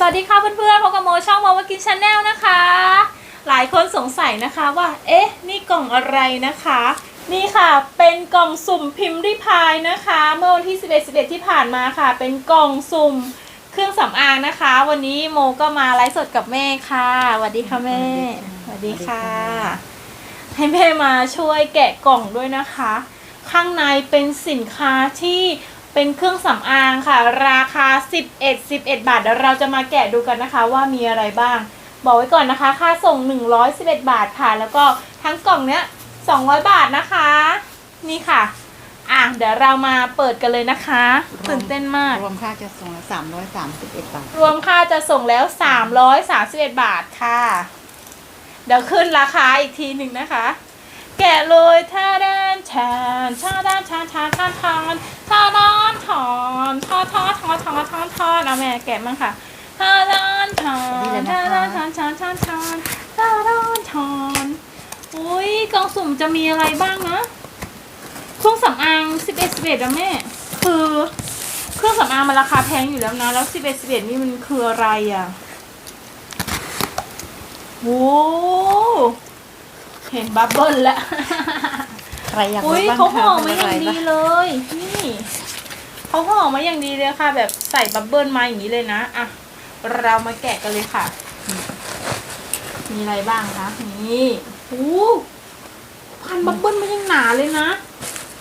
สวัสดีค่ะเพื่อนๆพบกับโมช่องโมว่ากินชาแนลนะคะ หลายคนสงสัยนะคะว่า เอ๊ะ นี่กล่องอะไรนะคะ นี่ค่ะเป็นกล่องสุ่มพิมพ์ริพายนะคะ เมื่อวันที่ 11 11 ที่ผ่านมาค่ะ เป็นกล่องสุ่มเครื่องสำอางนะคะ วันนี้โมก็มาไลฟ์สดกับแม่ค่ะสวัสดีค่ะแม่สวัสดีค่ะ ให้แม่มาช่วยแกะกล่องด้วยนะคะ ข้างในเป็นสินค้าที่ เป็นเครื่องสำอางค่ะ ราคา 11 11 บาทเดี๋ยวเราจะมาแกะดูกันนะคะว่ามีอะไรบ้าง บอกไว้ก่อนนะคะ ค่าส่ง 111 บาทค่ะ แล้วก็ทั้งกล่องเนี้ย 200 บาทนะคะ นี่ค่ะ อะ เดี๋ยวเรามาเปิดกันเลยนะคะตื่นเต้นมาก รวมค่าจะส่งละสามร้อยสามสิบเอ็ดบาท รวมค่าจะส่งแล้ว 331 บาทค่ะ เดี๋ยวขึ้นราคาอีกทีหนึ่งนะคะ แกะเลยท่าด้านแทนท่าด้านแทนทานทานทานท่าด้านถอนทอทอทอทอทอทอเอาแม่แกะมั้งค่ะท่าด้านถอนท่าด้านทานทานทานทานท่าด้านถอนอุ้ยกล่องสุ่มจะมีอะไรบ้างนะเครื่องสำอาง11 11อะแม่ คือเครื่องสำอางมันราคาแพงอยู่แล้วนะแล้วสิบเอ็ดสิบเอ็ดนี่มันคืออะไรอะโอ้ เห็นบับเบิ้ลแล้วใครอยากอุ้ยรู้บ้างเขาห่อคะมาอย่างเป็นดีอะไรบ้างเลย นี่เขาห่อมาอย่างดีเลยค่ะ แบบใส่บับเบิ้ลมาอย่างนี้เลยนะอะเรามาแกะกันเลยค่ะ มีอะไรบ้างคะ นี่โอ้พันบับเบิ้ลมายังหนาเลยนะ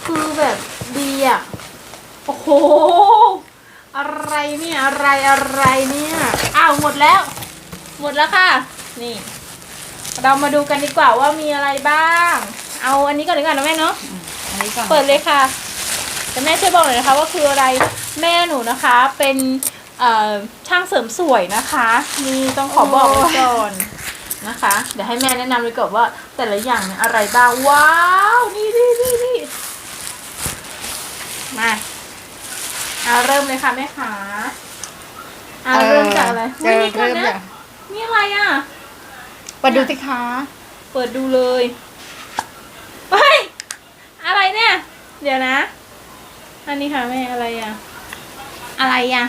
คือแบบดีอะ โอ้โห อะไรเนี่ย อะไรอะไรเนี่ย อ้าวหมดแล้ว หมดแล้วค่ะ นี่ เรามาดูกันดีกว่าว่ามีอะไรบ้าง เอาอันนี้ก่อนดีกว่านะแม่เนาะอันนี้ก่อนเปิดเลยค่ะแต่แม่ช่วยบอกหน่อยนะคะว่าคืออะไรแม่หนูนะคะ เป็นเอ่อช่างเสริมสวยนะคะนี่ต้องขอบอกไว้ก่อนนะคะ เดี๋ยวให้แม่แนะนำเลยก่อนว่า แต่ละอย่างเนี่ยอะไรบ้างว้าวนี่นี่นี่นี่มาเอาเริ่มเลยค่ะแม่ขาเอาเริ่มจากอะไรเจอนี่ก่อนเริ่มนะจากนี่อะไรอะ เปิดดูสิคะเปิดดูเลยเฮ้ยอะไรเนี่ย เดี๋ยวนะ อันนี้ค่ะแม่อะไรอะอะไรอะ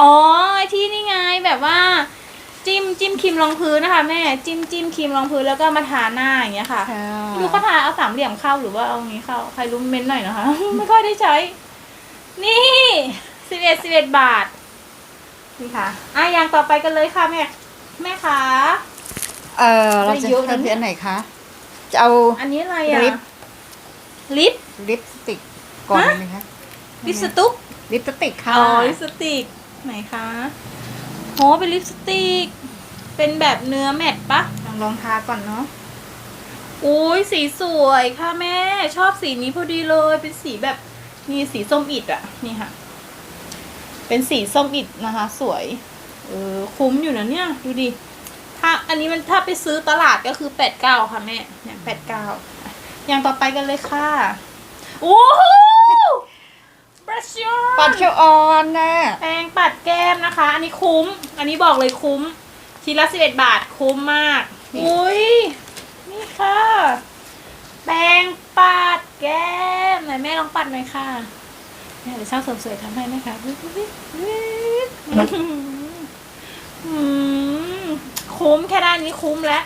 อ๋อไอ้ที่นี่ไงแบบว่า จิ้มจิ้มครีมรองพื้นนะคะ แม่จิ้มจิ้มครีมรองพื้นแล้วก็มาทาหน้าอย่างเงี้ยค่ะไม่รู้เขาทาเอาสามเหลี่ยมเข้าหรือว่าเอาอย่างงี้เข้าใครรู้เม้นต์หน่อยนะคะ ไม่ค่อยได้ใช้ นี่สิบเอ็ดสิบเอ็ดบาทนี่ค่ะอะอย่างต่อไปกันเลยค่ะแม่แม่คะ เออเราจะได้เยอะนะเริ่มที่อันไหนคะ จะเอา อันนี้อะไรอะลิป ลิป ลิปสติกก่อนฮะเลยไหมคะลิปสตุ๊กลิปสติกค่ะอ๋อลิปสติกไหนคะโหเป็นลิปสติก เป็นแบบเนื้อแมตต์ปะลองลองทาก่อนเนาะอุ้ยสีสวยค่ะแม่ ชอบสีนี้พอดีเลย เป็นสีแบบนี่สีส้มอิดอะนี่ค่ะ เป็นสีส้มอิดนะคะ สวย เออคุ้มอยู่นะเนี่ย ดูดิ ถ้าอันนี้มันถ้าไปซื้อตลาดก็คือแปดเก้าค่ะแม่เนี่ยแปดเก้าอย่างต่อไปกันเลยค่ะโอ้โหบรัชชอปัดเชลออนนะแปรงปัดแก้มนะคะ อันนี้คุ้ม อันนี้บอกเลยคุ้ม ทีละสิบเอ็ดบาทคุ้มมาก อุ้ยนี่ค่ะ แปรงปัดแก้มไหนแม่ลองปัดหน่อยค่ะเนี่ยเดี๋ยวช่างเสริมสวยทำให้นะคะวิบวิบวิบวิบอืม คุ้มแค่ด้านนี้คุ้มแล้ว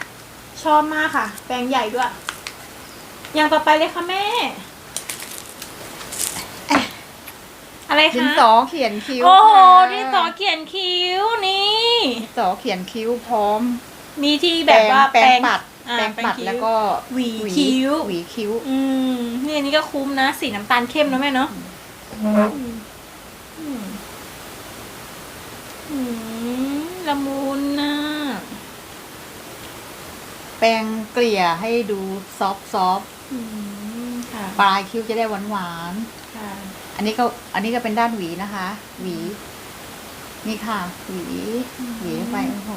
ชอบมากค่ะ แปรงใหญ่ด้วย อย่างต่อไปเลยค่ะแม่ อะไรดินคะ สอเขียนคิ้วโอ้โหค่ะดินสอเขียนคิ้วนี่ ดินสอเขียนคิ้วพร้อมมีที่แบบว่าแปรงปัดอ่าแปรงปัดคิ้ แล้วก็หวีคิ้ว หวีคิ้ว อืม นี่อันนี้ก็คุ้มนะ สีน้ำตาลเข้มนะแม่เนาะอืมอืมอืมละมุนนะ แปรงเกลี่ยให้ดูซอฟซอฟอืมค่ะปลายคิ้วจะได้หวานหวานๆค่ะอันนี้ก็อันนี้ก็เป็นด้านหวีนะคะ หวี นี่ค่ะ หวี หวีไปโอ้โห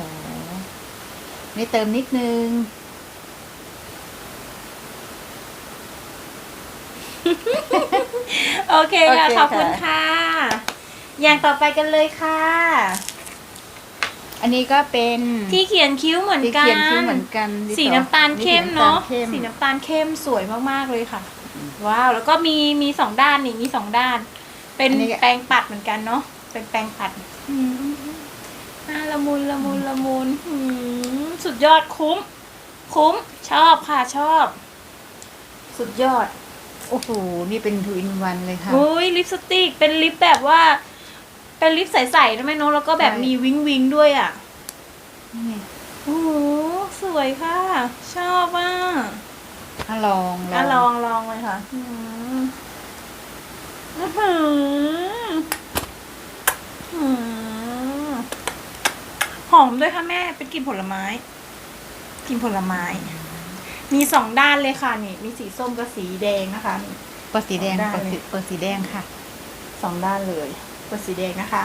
นี่เติมนิดนึงโอเคค่ะ โอเคขอบคุณค่ะค่ะ อย่างต่อไปกันเลยค่ะ อันนี้ก็เป็นที่เขียนคิ้วเหมือนที่กัน เขียนคิ้วเหมือนกัน สีน้ำตาลเข้มเนาะ สีสีน้ำน้ำตาลเข้มสวยมากๆเลยค่ะ ว้าว แล้วก็มีมีสองด้านนี่มีสองด้าน เป็นแปรงปัดเหมือนกันเนาะ เป็นแปรงปัดอืมน่ามุนละมุนละมุนหืมสุดยอดคุ้ม คุ้ม ชอบค่ะชอบ สุดยอด โอ้โห นี่เป็นทูอินวันเลยค่ะอุ้ยลิปสติก เป็นลิปแบบว่า เป็นลิปใสๆนะแม่เนอะแล้วก็แบบใช่ มีวิงวิงด้วยอะนี่โอ้โหสวยค่ะ ชอบอะอะลองอะลองลองเลยค่ะอืมอื้อหืออืมหอมด้วยค่ะแม่ เป็นกลิ่นผลไม้กลิ่นผลไม้ มีสองด้านเลยค่ะนี่ มีสีส้มกับสีแดงนะคะนี่ เปิดสีแดงได้ เปิดสีเปิดสีแดงค่ะ สองด้านเลยเปิดสีแดงนะคะ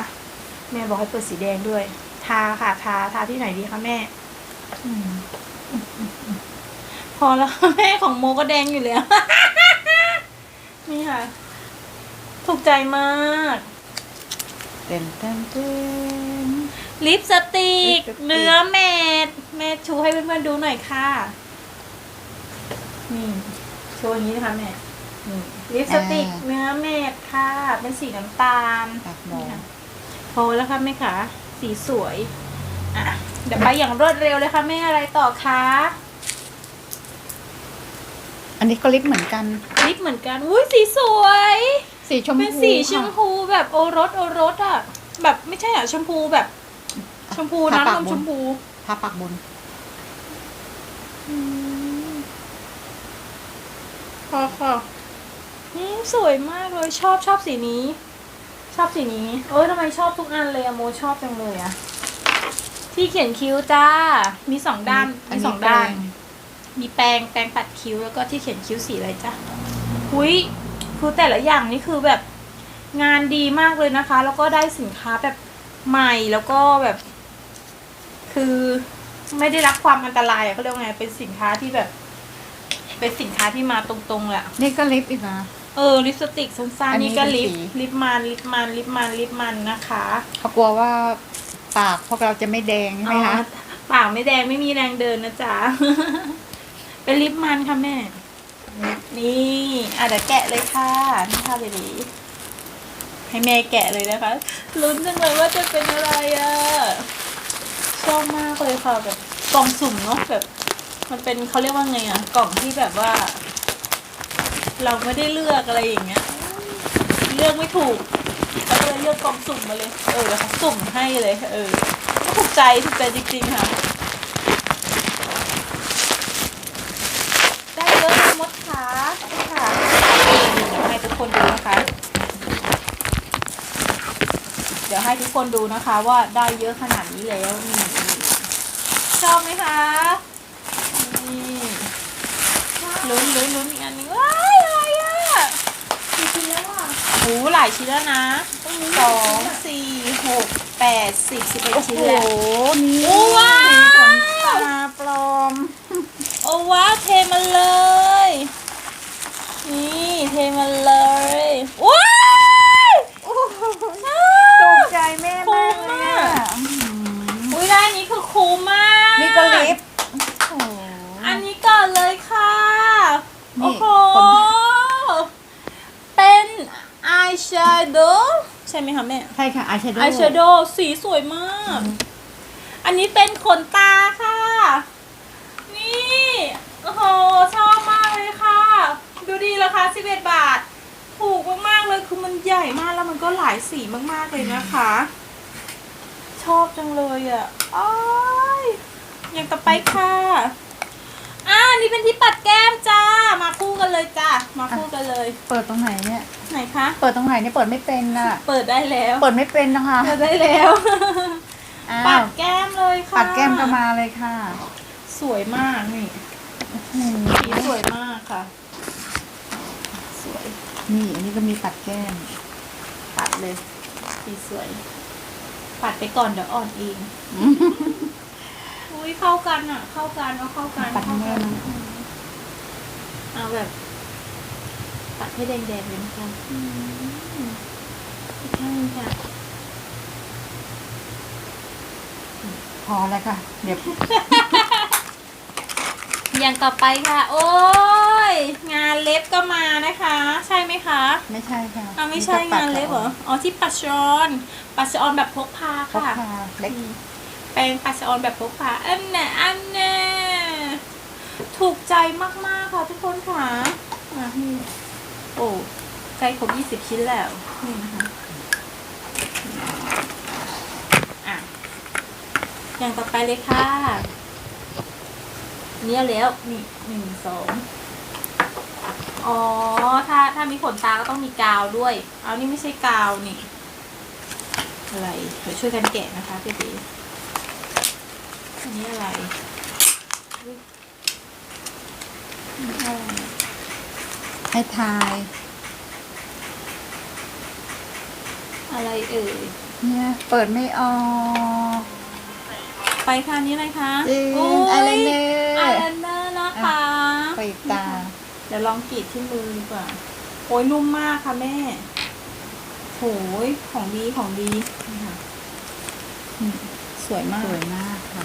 แม่บอกให้เปิดสีแดงด้วย ทาค่ะ ทา ทาที่ไหนดีคะแม่อืมพอแล้วแม่ของโมก็แดงอยู่แล้ว นี่ค่ะ ถูกใจมากเต้นเต้นเต้นลิปสติกลิปสติกเนื้อแมดแม่ชูให้เพื่อนๆดูหน่อยค่ะ นี่ โชว์อย่างนี้นะคะแม่นี่ ลิปสติกเนื้อแมดค่ะ เป็นสีน้ำตาลปากหมอโพแล้วค่ะแม่คะสีสวยอะเดี๋ยวไปอย่างรวดเร็วเลยค่ะแม่อะไรต่อคะอันนี้ก็ลิปเหมือนกัน ลิปเหมือนกันอุ้ยสีสวย สีชมพูเป็นสีชค่ะมพูแบบโอรสโอรสอะ แบบไม่ใช่อะชมพูแบบ ชมพูทาปากน้ำนมบนชมพูทาปากบนอืมพอค่ะ อืมสวยมากเลยชอบชอบสีนี้ ชอบสีนี้เอ้ยทำไมชอบทุกอันเลยอะโมชอบจังเลยอะที่เขียนคิ้วจ้า มีสองด้านอัมีนนี้สองด้านแปรงมีแปรงแปรงปัดคิ้วแล้วก็ที่เขียนคิ้วสีอะไรจ้ะหุยคือแต่ละอย่างนี่คือแบบงานดีมากเลยนะคะ แล้วก็ได้สินค้าแบบใหม่แล้วก็แบบ คือไม่ได้รับความอันตรายอะเขาเรียกว่าไงเป็นสินค้าที่แบบ เป็นสินค้าที่มาตรงๆแหละนี่ก็ลิปอีกนะ เออลิปสติกสั้นอันๆนี้นี่ก็เป็นลิปสี ลิปมันลิปมันลิปมันลิปมันนะคะเขากลัวว่าปากพวกเราจะไม่แดงใช่ไหมคะ อ๋อปากไม่แดงไม่มีแรงเดินนะจ๊ะ เป็นลิปมันค่ะแม่ นี่อะเดี๋ยวแกะเลยค่ะนี่ค่ะเบบีให้แม่แกะเลยนะคะลุ้นจังเลยว่าจะเป็นอะไรอะชอบมากเลยค่ะแบบกล่องสุ่มเนาะแบบ มันเป็นเขาเรียกว่าไงอะ กล่องที่แบบว่า เราไม่ได้เลือกอะไรอย่างเงี้ย เลือกไม่ถูกเราก็เลยเลือกกล่องสุ่มมาเลย เออแล้วเขาสุ่มให้เลย เออก็ถูกใจถูกใจจริงๆค่ะ ได้เยอะเลยมดขานี่ค่ะเดี๋ยวให้ทุกคนดูนะคะ เดี๋ยวให้ทุกคนดูนะคะ ว่าได้เยอะขนาดนี้แล้วนี่นี่ชอบไหมคะนี่ลุ้นลุ้นลุ้นอีกอันหนึงว้ายอะไรอะ กี่ชิ้นแล้ว อะโอ้หลายชิ้นแล้วนะสองสี่หกแปดสิบสิบเอ็ดชิ้นแล้ว นี่ โอ้ว้าว ของตาปลอม โอ้ว้าวเทมาเลย นี่เทมาเลย ว้าว ตกใจแม่มากเลยอะ อุ้ยได้อันนี้คือคูลมาก นี่ก็ลิปโอ้โห อันนี้ก่อนเลยค่ะ นี่ โอ้โห คน เป็น อายแชโดว์ใช่ไหมคะแม่ใช่ค่ะอายแชโดว์อายแชโดว์สีสวยมาก อันนี้เป็นขนตาค่ะ นี่โอ้โหชอบมากเลยค่ะ ดูดีราคา11 บาท ถูกมากๆเลยคือมันใหญ่มากแล้วมันก็หลายสีมากๆเลยนะคะ ชอบจังเลยอะอ้ายอย่างต่อไปค่ะ อ่านี่เป็นที่ปัดแก้มจ้า มาคู่กันเลยจ้า มาคู่กันเลย เปิดตรงไหนเนี่ย ไหนคะ เปิดตรงไหนเนี่ยเปิดไม่เป็นน่ะ เปิดได้แล้ว เปิดไม่เป็นนะคะเปิดได้แล้ว อ้าปัวดแก้มเลยค่ะปัดแก้มก็มาเลยค่ะสวยมากนี่อืมสีสวยมากค่ะ สวย นี่อันนี้ก็มีปัดแก้ม ปัดเลย สีสวย ปัดไปก่อนเดี๋ยวอ่อนเอง อุ้ยเข้ากันอะ เข้ากันเอาเข้ากันปัดให้แม่นะอืมเอาแบบปัดให้แดงๆเลยนะคะอืมอีกข้างหนึงค่ะ พอแล้วค่ะ เดี๋ยวอย่างต่อไปค่ะ โอ้ยงานเล็บก็มานะคะ ใช่ไหมคะไม่ใช่ค่ะอ้าวไม่ใช่งานเล็บเหรออ๋อที่ปัดชอนปัดชอนแบบพกพาพกค่ะพาเล็กอืม แปรงปัสสาวะแบบพกพาอันแน่อันแน่ถูกใจมากๆค่ะทุกคนค่ะนี่โอ้ใกล้ครบ20ชิ้นแล้วนี่นะคะอะอย่างต่อไปเลยค่ะเนี่ยแล้วนี่หนึ่งสองอ๋อ ถ้าถ้ามีขนตาก็ต้องมีกาวด้วย เอานี่ไม่ใช่กาวนี่ อะไรเดี๋ยวช่วยกันแกะนะคะพี่บีอั นนี้อะไรอุ๊ยอันนี้อะไรเนี่ยให้ทาย อะไรเอ่ย เนี่ยเปิดไม่ออกไปค่ะอันนี้อะไรคะจริงโอ้ยอะไรเนออายร์ไลเนอร์นะคะไปตา เดี๋ยวลองกรีดที่มือดีกว่า โอ้ยนุ่มมากค่ะแม่โหยของดีของดีนี่ค่ะอืมสวยมาสกวยมากค่ะ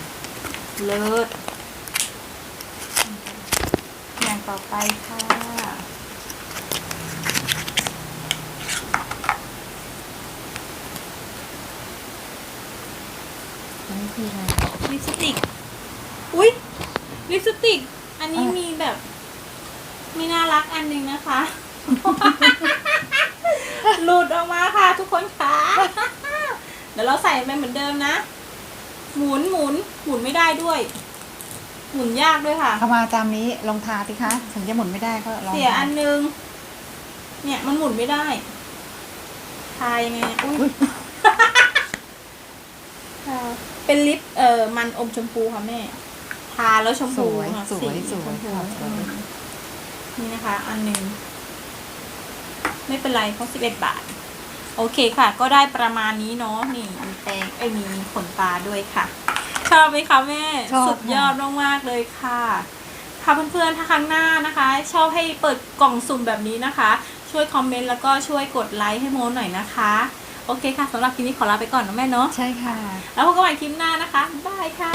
เลิศอย่างต่อไปค่ะ อันนี้คืออะไรลิปสติก อุ้ยลิปสติก อันนี้อะมีแบบ มีน่ารักอันหนึ่งนะคะ หลุดออกมาค่ะทุกคนค่ะ เดี๋ยวเราใส่ไปเหมือนเดิมนะ หมุนหมุนหมุนไม่ได้ด้วย หมุนยากด้วยค่ะ เข้ามาตามนี้ลองทาสิคะถึงจะหมุนไม่ได้ก็ลองเสียทาอันนึง เนี่ยมันหมุนไม่ได้ ทายังไงอะอุ้อุ๊ยยทาเป็นลิปเอ่อมันอมชมพูค่ะแม่ ทาแล้วชมสพูวยค่ะสวยสีสวยชมพูค่ะสวยอืมนี่นะคะ อันหนึ่งไม่เป็นไรเพราะสิบเอ็ดบาท โอเคค่ะ ก็ได้ประมาณนี้เนาะนี่มีแปรงไอ้ยมีขนตาด้วยค่ะ ชอบไหมคะแม่ชอบสุดยอดมากๆเลยค่ะ ค่ะเพื่อนๆถ้าครั้งหน้านะคะ ชอบให้เปิดกล่องสุ่มแบบนี้นะคะ ช่วยคอมเมนต์แล้วก็ช่วยกดไลค์ให้โมหน่อยนะคะ โอเคค่ะสำหรับคลิปนี้ขอลาไปก่อนนะแม่เนาะใช่ค่ะ แล้วพบกันใหม่คลิปหน้านะคะบ๊ายบายค่ะ